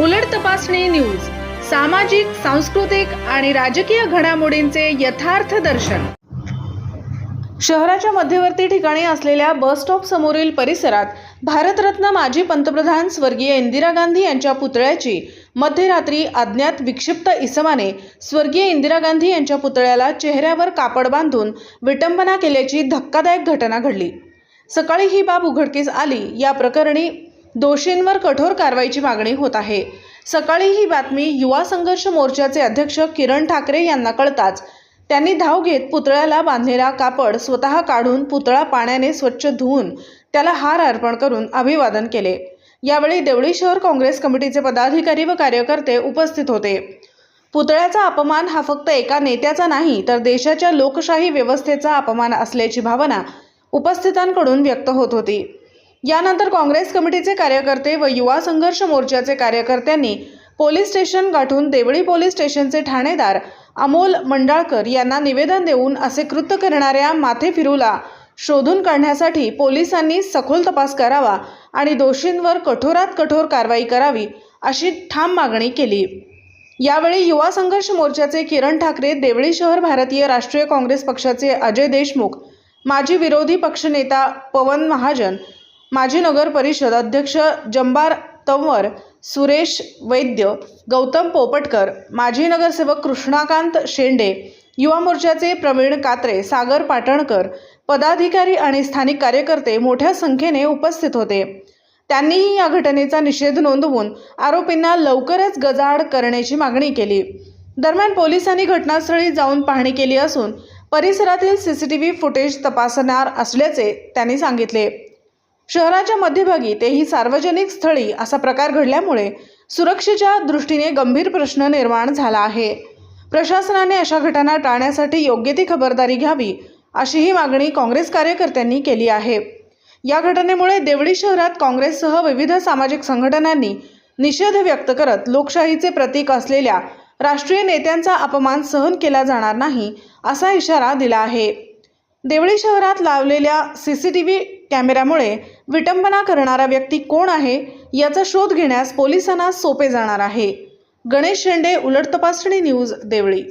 उलट तपासणी न्यूज सामाजिक सांस्कृतिक आणि राजकीय घडामोडींचे यथार्थ दर्शन. शहराच्या मध्यवर्ती ठिकाणी असलेल्या बस स्टॉप समोरील परिसरात भारतरत्न माजी पंतप्रधान स्वर्गीय इंदिरा गांधी यांच्या पुतळ्याची मध्यरात्री अज्ञात विक्षिप्त इसमाने स्वर्गीय इंदिरा गांधी यांच्या पुतळ्याला चेहऱ्यावर कापड बांधून विटंबना केल्याची धक्कादायक घटना घडली. सकाळी ही बाब उघडकीस आली. या प्रकरणी दोषींवर कठोर कारवाईची मागणी होत आहे. सकाळी ही बातमी युवा संघर्ष मोर्चाचे अध्यक्ष किरण ठाकरे यांना कळताच त्यांनी धाव घेत पुतळ्याला बांधलेला कापड स्वतः काढून पुतळा पाण्याने स्वच्छ धुवून त्याला हार अर्पण करून अभिवादन केले. यावेळी देवळी शहर काँग्रेस कमिटीचे पदाधिकारी व कार्यकर्ते उपस्थित होते. पुतळ्याचा अपमान हा फक्त एका नेत्याचा नाही तर देशाच्या लोकशाही व्यवस्थेचा अपमान असल्याची भावना उपस्थितांकडून व्यक्त होत होती. यानंतर काँग्रेस कमिटीचे कार्यकर्ते व युवा संघर्ष मोर्चाचे कार्यकर्त्यांनी पोलीस स्टेशन गाठून देवळी पोलीस स्टेशनचे ठाणेदार अमोल मंडाळकर यांना निवेदन देऊन असे कृत्य करणाऱ्या माथेफिरूला शोधून काढण्यासाठी पोलिसांनी सखोल तपास करावा आणि दोषींवर कठोरात कठोर कारवाई करावी अशी ठाम मागणी केली. यावेळी युवा संघर्ष मोर्चाचे किरण ठाकरे देवळी शहर भारतीय राष्ट्रीय काँग्रेस पक्षाचे अजय देशमुख माजी विरोधी पक्षनेता पवन महाजन माजी नगर परिषद अध्यक्ष जंबार तंवर सुरेश वैद्य गौतम पोपटकर माजी नगरसेवक कृष्णाकांत शेंडे युवा मोर्चाचे प्रवीण कात्रे सागर पाटणकर पदाधिकारी आणि स्थानिक कार्यकर्ते मोठ्या संख्येने उपस्थित होते. त्यांनीही या घटनेचा निषेध नोंदवून आरोपींना लवकरच गजाआड करण्याची मागणी केली. दरम्यान पोलिसांनी घटनास्थळी जाऊन पाहणी केली असून परिसरातील सीसीटीव्ही फुटेज तपासणार असल्याचे त्यांनी सांगितले. शहराच्या मध्यभागी तेही सार्वजनिक स्थळी असा प्रकार घडल्यामुळे सुरक्षेच्या दृष्टीने गंभीर प्रश्न निर्माण झाला आहे. प्रशासनाने अशा घटना टाळण्यासाठी योग्य ती खबरदारी घ्यावी अशीही मागणी काँग्रेस कार्यकर्त्यांनी केली आहे. या घटनेमुळे देवळी शहरात काँग्रेससह विविध सामाजिक संघटनांनी निषेध व्यक्त करत लोकशाहीचे प्रतीक असलेल्या राष्ट्रीय नेत्यांचा अपमान सहन केला जाणार नाही असा इशारा दिला आहे. देवळी शहरात लावलेल्या सी सी टी व्ही कॅमेऱ्यामुळे विटंबना करणारा व्यक्ती कोण आहे याचा शोध घेण्यास पोलिसांना सोपे जाणार आहे. गणेश शेंडे उलट तपासणी न्यूज देवळी.